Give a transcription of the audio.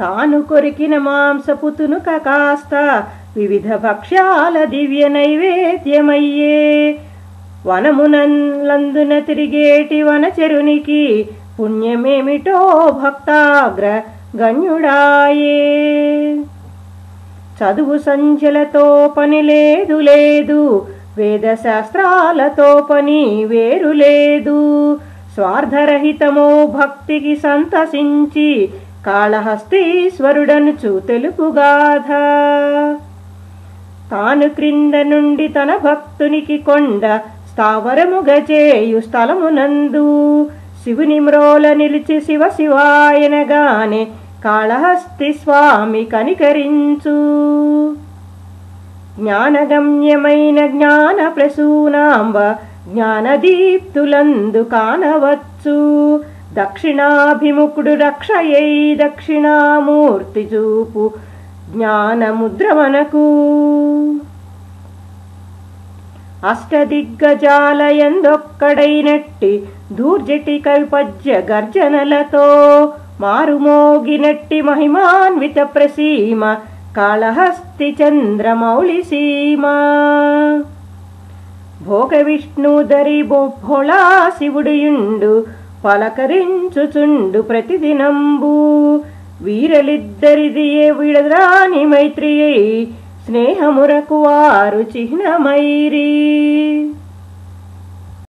తాను కొరికిన మాంసపు తునుక కాస్త వివిధ భక్ష్యాల దివ్య నైవేద్యమయ్యే. వనమునందున తిరిగేటి వనచెరునికి పుణ్యమేమిటో భక్తాగ్ర గణ్యుడాయే. చదువు సంచలతో పని లేదు లేదు వేదశాస్త్రాలతో పని వేరు లేదు. స్వార్థరహితమో భక్తికి సంతసించి కాళహస్తీశ్వరుడనుచు తెలుపుగాథ తాను క్రింద నుండి తన భక్తునికి కొండ స్థావరము గజేయు స్థలమునందు. శివుని మ్రోల నిలిచి శివ శివాయనగానే కాళహస్తి స్వామి కనికరించు. జ్ఞానగమ్యమైన జ్ఞాన ప్రసూనాంబ జ్ఞానదీప్తులందు కానవచ్చు. దక్షిణాభిముఖుడు రక్షయై దక్షిణామూర్తి చూపు జ్ఞానముద్రమనకు అష్టదిగ్గజాలయందొక్కడైనట్టి దూర్జటి కల్పజ్య గర్జనలతో మారుమోగినట్టి మహిమాన్విత ప్రసీమ కాళహస్తి చంద్రమౌళి సీమ. భోగ విష్ణుదరి భోళా శివుడియుండు పలకరించుచుండు ప్రతిదినంబు. వీరలిద్దరిది ఏ విడరాని మైత్రియై స్నేహమురకు వారు చిహ్నమైరీ.